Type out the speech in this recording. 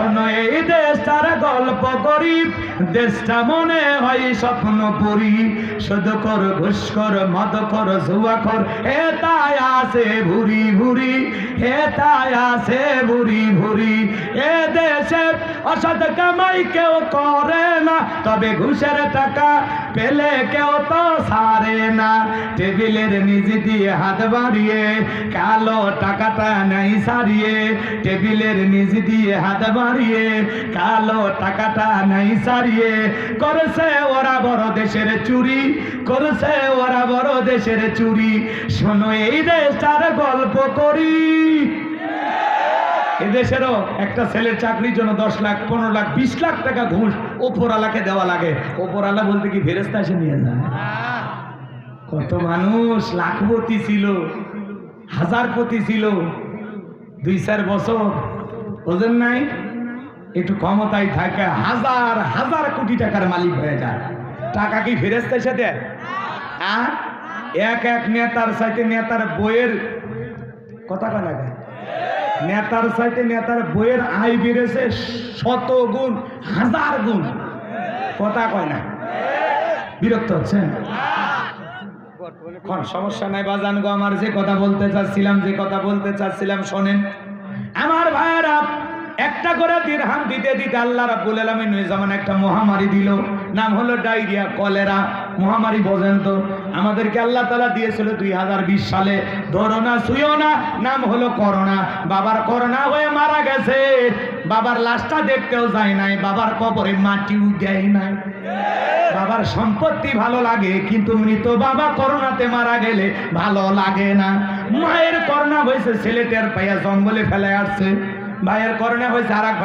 শোনো, এই দেশটার গল্প করি দেশটা মনে হয় স্বপ্ন পুরি শুধু কর ঘুষ কর মদ কর জুয়া কর হে তাই আসে ভুরি ভুরি হে তাই আসে ভুরি ভুরি। এ দেশে অসৎ কামাই কেউ করে না, তবে ঘুষের টাকা পেলে কেউ তো সারে না। টেবিলের নিচে দিয়ে হাত বাড়িয়ে, কালো টাকাটা নাই সারিয়ে, টেবিলের নিচে দিয়ে হাত বাড়িয়ে, কালো টাকাটা নাই সারিয়ে। করেছে ওরা বড় দেশের চুরি, করেছে ওরা বড় দেশের চুরি। শোনো এই দেশটার গল্প করি। এদেশেরও একটা ছেলের চাকরির জন্য দশ লাখ, পনেরো লাখ, বিশ লাখ টাকা ঘুষ ওপরালাকে দেওয়া লাগে। ওপরালা বলতে কি ফেরেস্তা এসে নিয়ে যায়? কত মানুষ, লাখপতি ছিল, হাজারপতি ছিল, দুই চার বছর। বোঝেন নাই, একটু ক্ষমতায় থাকে, হাজার হাজার কোটি টাকার মালিক হয়ে যায়। টাকা কি ফেরেস্তা এসে দেয়? এক এক নেতার সাথে নেতার বইয়ের কথা লাগে নেতার সাথে নেতার বইয়ের আয় বেড়েছে শত গুণ হাজার গুণ। কথা কয় না? বিরক্ত হচ্ছেন? সমস্যা নাই বাজান গো, আমার যে কথা বলতে চাচ্ছিলাম, যে কথা বলতে চাচ্ছিলাম, শোনেন। আমার ভাইয়েরা, একটা করে দিরহাম দিতে দিতে আল্লাহ রাব্বুল আলামিন ওই একটা মহামারী দিল। নাম হলো ডায়রিয়া, কলেরা। মহামারী বোঝেন তো আমাদেরকে আল্লাহ তাআলা দিয়েছিল দুই হাজার বিশ সালে। ধরো না শুইও না, নাম হলো করোনা। বাবার করোনা হয়ে মারা গেছে। বাবার লাশটা দেখতেও যায় নাই, বাবার কবরে মাটিও দেয় নাই। বাবার সম্পত্তি ভালো লাগে, কিন্তু মৃত বাবা করোনাতে মারা গেলে ভালো লাগে না। মায়ের করোনা হয়েছে ছেলেটার পাইয়া জঙ্গলে ফেলে আসছে। ভাইয়ের করোনা হয়েছে আর এক